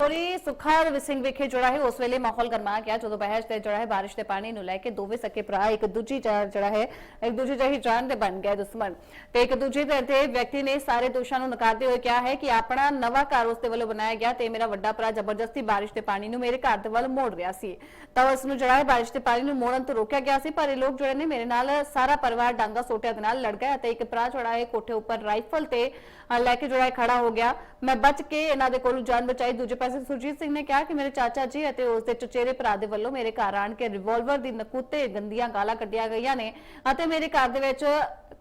ਤੋਰੀ ਸੁਖਾ ਸਿੰਘ ਵਿਖੇ ਜਿਹੜਾ ਹੈ। ਉਸ ਵੇਲੇ ਮਾਹੌਲ ਗਰਮਾ ਗਿਆ। ਜਦੋਂ ਬਹਿਸ ਤੇ ਜਿਹੜਾ ਹੈ, ਬਾਰਿਸ਼ ਦੇ ਪਾਣੀ ਨੂੰ ਲੈ ਕੇ ਦੋਵੇਂ ਸਕੇ ਭਰਾ, ਇੱਕ ਦੂਜੀ ਜਿਹੜਾ ਹੈ, ਇੱਕ ਦੂਜੀ ਜਹੀ ਜਾਨ ਦੇ ਬਣ ਗਏ ਦੁਸ਼ਮਣ। ਤੇ ਇੱਕ ਦੂਜੇ ਦੇ ਤੇ ਵਿਅਕਤੀ ਨੇ ਸਾਰੇ ਦੋਸ਼ਾਂ ਨੂੰ ਨਕਾਰਦੇ ਹੋਏ ਕਿਹਾ ਹੈ ਕਿ ਆਪਣਾ ਨਵਾਂ ਘਰ ਉਸ ਦੇ ਵੱਲੋਂ ਬਣਾਇਆ ਗਿਆ ਤੇ ਮੇਰਾ ਵੱਡਾ ਭਰਾ ਜ਼ਬਰਦਸਤੀ ਬਾਰਿਸ਼ ਦੇ ਪਾਣੀ ਨੂੰ ਮੇਰੇ ਘਰ ਦੇ ਵੱਲ ਮੋੜ ਰਿਹਾ ਸੀ। ਤਾਂ ਉਸ ਨੂੰ ਜਿਹੜਾ ਹੈ, ਬਾਰਿਸ਼ ਦੇ ਪਾਣੀ ਨੂੰ ਮੋੜਨ ਤੋਂ ਰੋਕਿਆ ਗਿਆ ਸੀ, ਪਰ ਇਹ ਲੋਕ ਜਿਹੜੇ ਨੇ ਮੇਰੇ ਨਾਲ ਸਾਰਾ ਪਰਿਵਾਰ ਡਾਂਗਾ ਸੋਟਿਆਂ ਦੇ ਨਾਲ ਲੜ ਗਿਆ ਤੇ ਇੱਕ ਭਰਾ ਜਿਹੜਾ ਹੈ, ਕੋਠੇ ਉੱਪਰ ਰਾਈਫਲ ਤੇ ਲੈ ਕੇ ਜਿਹੜਾ ਹੈ, ਖੜਾ ਹੋ ਗਿਆ। ਮੈਂ ਬਚ ਕੇ ਇਹਨਾਂ ਦੇ ਕੋਲੋਂ ਜਾਨ ਬਚਾਈ, ਦੂਜੇ ਪਾਸੇ ਸੁਰਜੀਤ ਸਿੰਘ ਨੇ ਕਿਹਾ ਕਿ ਮੇਰੇ ਚਾਚਾ ਜੀ ਅਤੇ ਉਸ ਦੇ ਚਚੇਰੇ ਭਰਾ ਦੇ ਵੱਲੋਂ ਮੇਰੇ ਘਰ ਆਣ ਕੇ ਰਿਵਾਲਵਰ ਦੀ ਨਕੂਤੇ ਗੰਦੀਆਂ ਗਾਲਾਂ ਕੱਢੀਆਂ ਗਈਆਂ ਨੇ ਅਤੇ ਮੇਰੇ ਘਰ ਦੇ ਵਿੱਚ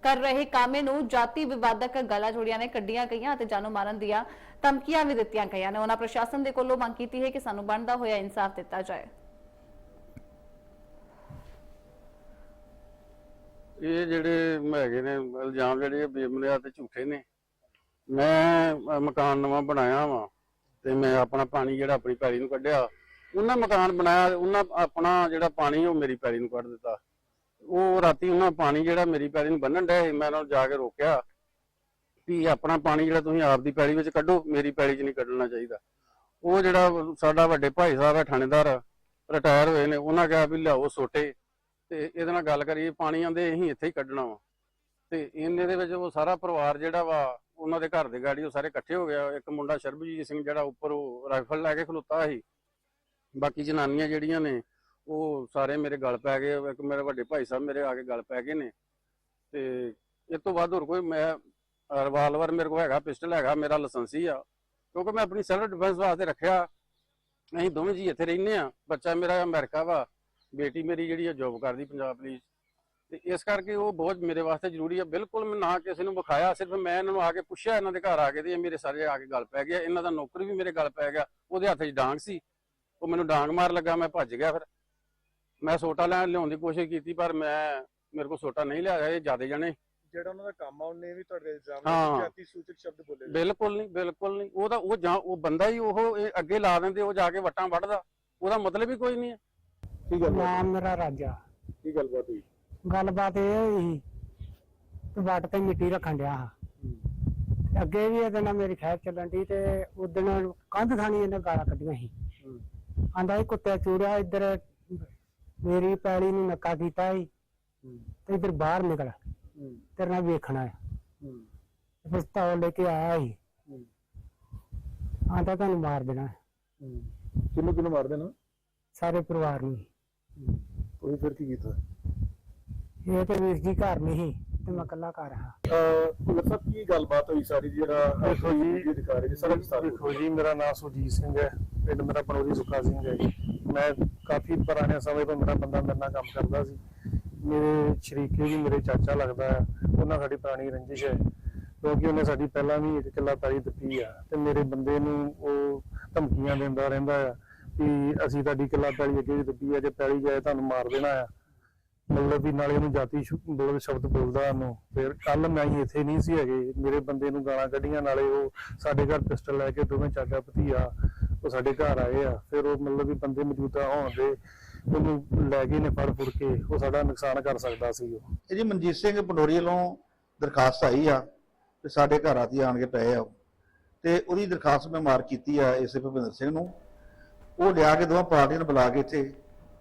ਕਰ ਰਹੇ ਕਾਮੇ ਨੂੰ ਜਾਤੀ ਵਿਵਾਦਕ ਗਾਲਾਂ ਜੋੜੀਆਂ ਨੇ, ਕੱਢੀਆਂ ਗਈਆਂ ਅਤੇ ਜਾਨੋਂ ਮਾਰਨ ਦੀਆਂ ਧਮਕੀਆਂ ਵੀ ਦਿੱਤੀਆਂ ਗਈਆਂ ਨੇ। ਉਹਨਾਂ ਪ੍ਰਸ਼ਾਸਨ ਦੇ ਕੋਲੋਂ ਮੰਗ ਕੀਤੀ ਹੈ ਕਿ ਸਾਨੂੰ ਬਣਦਾ ਹੋਇਆ ਇਨਸਾਫ ਦਿੱਤਾ ਜਾਏ। ਇਹ ਜਿਹੜੇ ਹੈਗੇ ਨੇ, ਇਲਜ਼ਾਮ ਜਿਹੜੇ ਬੇਬੁਨਿਆਦ ਤੇ ਝੂਠੇ ਨੇ। ਮੈਂ ਮਕਾਨ ਨਵਾਂ ਬਣਾਇਆ ਵਾ। ਤੇ ਮੈਂ ਆਪਣਾ ਪਾਣੀ ਜਿਹੜਾ ਆਪਣੀ ਪੈਲੀ ਨੂੰ ਕੱਢਿਆ, ਉਹਨਾਂ ਮਕਾਨ ਬਣਾਇਆ, ਉਹਨਾਂ ਆਪਣਾ ਜਿਹੜਾ ਪਾਣੀ ਉਹ ਮੇਰੀ ਪੈਲੀ ਨੂੰ ਕੱਢ ਦਿੱਤਾ। ਉਹ ਰਾਤੀ ਉਹਨਾਂ ਪਾਣੀ ਜਿਹੜਾ ਮੇਰੀ ਪੈਲੀ ਨੂੰ ਬੰਨਣ ਡਿਆ ਸੀ, ਮੈਂ ਉਹਨਾਂ ਨੂੰ ਜਾ ਕੇ ਰੋਕਿਆ ਵੀ ਆਪਣਾ ਪਾਣੀ ਜਿਹੜਾ ਤੁਸੀਂ ਆਪ ਦੀ ਪੈਲੀ ਵਿੱਚ ਕੱਢੋ, ਮੇਰੀ ਪੈਲੀ 'ਚ ਨਹੀਂ ਕੱਢਣਾ ਚਾਹੀਦਾ। ਉਹ ਜਿਹੜਾ ਸਾਡਾ ਵੱਡੇ ਭਾਈ ਸਾਹਿਬ ਹੈ ਥਾਣੇਦਾਰ ਰਿਟਾਇਰ ਹੋਏ ਨੇ, ਉਹਨਾਂ ਕਿਹਾ ਵੀ ਲਿਆਓ ਸੋਟੇ ਤੇ ਇਹਦੇ ਨਾਲ ਗੱਲ ਕਰੀਏ, ਪਾਣੀ ਆਂਦੇ ਅਸੀਂ ਇੱਥੇ ਹੀ ਕੱਢਣਾ ਵਾ। ਤੇ ਇਹਨੇ ਦੇ ਵਿੱਚ ਉਹ ਸਾਰਾ ਪਰਿਵਾਰ ਜਿਹੜਾ ਵਾ ਉਹਨਾਂ ਦੇ ਘਰ ਦੇ ਗਾੜੀ ਉਹ ਸਾਰੇ ਇਕੱਠੇ ਹੋ ਗਿਆ ਇੱਕ ਮੁੰਡਾ ਸ਼ਰਬਜੀਤ ਸਿੰਘ ਜਿਹੜਾ ਉੱਪਰ ਉਹ ਰਾਈਫਲ ਲੈ ਕੇ ਖਲੋਤਾ ਸੀ। ਬਾਕੀ ਜਨਾਨੀਆਂ ਜਿਹੜੀਆਂ ਨੇ, ਉਹ ਸਾਰੇ ਮੇਰੇ ਗਲ ਪੈ ਗਏ। ਇੱਕ ਮੇਰੇ ਵੱਡੇ ਭਾਈ ਸਾਹਿਬ ਮੇਰੇ ਆ ਕੇ ਗਲ ਪੈ ਗਏ ਨੇ। ਤੇ ਇਸ ਤੋਂ ਬਾਅਦ ਹੋਰ ਕੋਈ ਮੈਂ ਰਿਵਾਲਵਰ ਮੇਰੇ ਕੋਲ ਹੈਗਾ ਪਿਸਟਲ ਹੈਗਾ, ਮੇਰਾ ਲਾਇਸੈਂਸੀ ਆ। ਕਿਉਂਕਿ ਮੈਂ ਆਪਣੀ ਸੈਲਫ ਡਿਫੈਂਸ ਵਾਸਤੇ ਰੱਖਿਆ। ਅਸੀਂ ਦੋਵੇਂ ਜੀ ਇੱਥੇ ਰਹਿੰਦੇ ਆ। ਬੱਚਾ ਮੇਰਾ ਅਮਰੀਕਾ ਵਾ। ਬੇਟੀ ਮੇਰੀ ਜਿਹੜੀ ਆ ਜੌਬ ਕਰਦੀ ਪੰਜਾਬ ਪੁਲਿਸ ਤੇ ਇਸ ਕਰਕੇ ਉਹ ਬਹੁਤ ਮੇਰੇ ਵਾਸਤੇ ਜ਼ਰੂਰੀ ਆ। ਬਿਲਕੁਲ ਮੈਂ ਨਾ ਕਿਸੇ ਨੂੰ ਵਿਖਾਇਆ ਸਿਰਫ ਮੈਂ ਇਹਨਾਂ ਨੂੰ ਆ ਕੇ ਪੁੱਛਿਆ ਇਹਨਾਂ ਦੇ ਘਰ ਆ ਕੇ ਤੇ ਇਹ ਮੇਰੇ ਸਾਰੇ ਆ ਕੇ ਗੱਲ ਪੈ ਗਿਆ। ਇਹਨਾਂ ਦਾ ਨੌਕਰ ਵੀ ਮੇਰੇ ਗੱਲ ਪੈ ਗਿਆ। ਉਹਦੇ ਹੱਥ 'ਚ ਡਾਂਗ ਸੀ। ਉਹ ਮੈਨੂੰ ਡਾਂਗ ਮਾਰ ਲੱਗਾ ਮੈਂ ਭੱਜ ਗਿਆ ਫਿਰ। ਮੈਂ ਸੋਟਾ ਲੈਣ ਲਿਆਉਣ ਦੀ ਕੋਸ਼ਿਸ਼ ਕੀਤੀ ਪਰ ਮੈਂ ਮੇਰੇ ਕੋਲ ਸੋਟਾ ਨਹੀਂ ਲਿਆਇਆ ਇਹ ਜਿਆਦੇ ਜਣੇ। ਜਿਹੜਾ ਉਹਨਾਂ ਦਾ ਕੰਮ ਆ ਉਹਨੇ ਵੀ ਤੁਹਾਡੇ ਇਲਜ਼ਾਮ ਹਾਂ। ਜਾਤੀ ਸੂਚਕ ਸ਼ਬਦ ਬੋਲੇ ਨੇ। ਬਿਲਕੁਲ ਨਹੀਂ ਬਿਲਕੁਲ ਨਹੀਂ। ਉਹ ਤਾਂ ਉਹ ਜਾਂ ਉਹ ਬੰਦਾ ਹੀ ਉਹ ਇਹ ਅੱਗੇ ਲਾ ਦਿੰਦੇ ਉਹ ਜਾ ਕੇ ਵੱਟਾਂ ਵੱਢਦਾ। ਉਹਦਾ ਮਤਲਬ ਹੀ ਕੋਈ ਨਹੀਂ ਹੈ। ਕੀ ਗੱਲ ਨਾਮ ਮੇਰਾ ਰਾਜਾ। ਕੀ ਗੱਲਬਾਤ ਹੋਈ? ਗੱਲਬਾਤ ਇਹ ਹੋਈ ਕਿ ਵੱਟ ਤੇ ਮਿੱਟੀ ਰੱਖਣ ਡਿਆ ਹਾਂ। ਤੇ ਅੱਗੇ ਵੀ ਇਹਦੇ ਨਾਲ ਮੇਰੀ ਖੈਰ ਚੱਲਣ ਦੀ ਤੇ ਉਦਣ ਕੰਧ ਥਾਣੀ ਇਹਨੇ ਗਾਲਾਂ ਕੱਢੀਆਂ ਸੀ। ਆਂਦਾ ਇਹ ਕੁੱਤੇ ਚੂੜਿਆ ਇੱਧਰ ਮੇਰੀ ਪੈਲੀ ਨੂੰ ਨੱਕਾ ਕੀਤਾ ਸੀ ਤੇ ਇੱਧਰ ਬਾਹਰ ਨਿਕਲ। ਤੇਰੇ ਨਾਲ ਵੇਖਣਾ ਹੈ। ਤੇ ਪਿਸਤੌਲ ਲੈ ਕੇ ਆਇਆ ਸੀ। ਆਂਦਾ ਤੁਹਾਨੂੰ ਮਾਰ ਦੇਣਾ। ਹੈ, ਕਿੰਨੂੰ ਕਿੰਨੂੰ ਮਾਰ ਦੇਣਾ? ਸਾਰੇ ਪਰਿਵਾਰ ਨੂੰ। ਕੋਈ ਫਿਰ ਕੀ ਕੀਤਾ? ਇਹ ਤੇ ਵੀਰ ਜੀ ਘਰ ਨਹੀਂ ਤੇ ਮੈਂ ਇਕੱਲਾ ਘਰ ਹਾਂ। ਸਾਹਿਬ ਕੀ ਗੱਲਬਾਤ ਹੋਈ ਸਾਰੀ ਜਿਹੜਾ ਦੇਖੋ ਜੀ, ਅਧਿਕਾਰੀ ਜੀ ਸਾਰਾ ਵਿਸਤਾਰ ਦੇਖੋ ਜੀ ਮੇਰਾ ਨਾਮ ਸੁਜੀਤ ਸਿੰਘ ਹੈ। ਪਿੰਡ ਮੇਰਾ ਪਨੋਰੀ ਸੁੱਖਾ ਸਿੰਘ ਹੈ ਜੀ। ਮੈਂ ਕਾਫੀ ਪੁਰਾਣੇ ਸਮੇਂ ਤੋਂ ਮੇਰਾ ਬੰਦਾ ਮੇਰੇ ਨਾਲ ਕੰਮ ਕਰਦਾ ਸੀ। ਮੇਰੇ ਸ਼ਰੀਕੇ ਵੀ ਮੇਰੇ ਚਾਚਾ ਲੱਗਦਾ ਹੈ। ਉਹਨਾਂ ਸਾਡੀ ਪੁਰਾਣੀ ਰੰਜਿਸ਼ ਹੈ। ਕਿਉਂਕਿ ਉਹਨੇ ਸਾਡੀ ਪਹਿਲਾਂ ਵੀ ਇੱਕ ਕਿੱਲਾ ਤਾਰੀ ਦਿੱਤੀ ਆ ਤੇ ਮੇਰੇ ਬੰਦੇ ਨੂੰ ਉਹ ਧਮਕੀਆਂ ਦਿੰਦਾ ਰਹਿੰਦਾ ਆ ਕਿ ਅਸੀਂ ਤੁਹਾਡੀ ਕਿੱਲਾ ਪੈਲੀ ਅੱਗੇ ਵੀ ਦਿੱਤੀ ਆ ਜੇ ਪੈਲੀ ਜਾਏ ਤੁਹਾਨੂੰ ਮਾਰ ਦੇਣਾ ਆ। ਮਤਲਬ ਵੀ ਨਾਲੇ ਉਹਨੂੰ ਜਾਤੀ ਸ਼ੁ- ਬੋਲ, ਸ਼ਬਦ ਬੋਲਦਾ ਉਹਨੂੰ। ਫਿਰ ਕੱਲ ਮੈਂ ਇੱਥੇ ਨਹੀਂ ਸੀ ਹੈਗੇ। ਮੇਰੇ ਬੰਦੇ ਨੂੰ ਗਾਲਾਂ ਕੱਢੀਆਂ, ਨਾਲੇ ਉਹ ਸਾਡੇ ਘਰ ਪਿਸਟਲ ਲੈ ਕੇ ਦੋਵੇਂ ਚਾਚਾ ਭਤੀਆ, ਉਹ ਸਾਡੇ ਘਰ ਆਏ ਆ। ਫਿਰ ਉਹ ਮਤਲਬ ਵੀ ਬੰਦੇ ਮੌਜੂਦਾ ਹੋਣ ਦੇ ਉਹਨੂੰ ਲੈ ਗਏ ਨੇ ਫੜ ਫੁੜ ਕੇ। ਉਹ ਸਾਡਾ ਨੁਕਸਾਨ ਕਰ ਸਕਦਾ ਸੀ ਉਹ। ਇਹ ਜੀ ਮਨਜੀਤ ਸਿੰਘ ਪੰਡੋਰੀ ਵੱਲੋਂ ਦਰਖਾਸਤ ਆਈ ਆ ਤੇ ਸਾਡੇ ਘਰ ਆਤੀ ਆਣ ਕੇ ਪਏ ਆ ਉਹ। ਤੇ ਉਹਦੀ ਦਰਖਾਸਤ ਮੈਂ ਮਾਰ ਕੀਤੀ ਆ ਇਸੇ ਭੁਪਿੰਦਰ ਸਿੰਘ ਨੂੰ। ਉਹ ਲਿਆ ਕੇ ਦੋਵਾਂ ਪਾਰਟੀਆਂ ਨੂੰ ਬੁਲਾ ਕੇ ਇੱਥੇ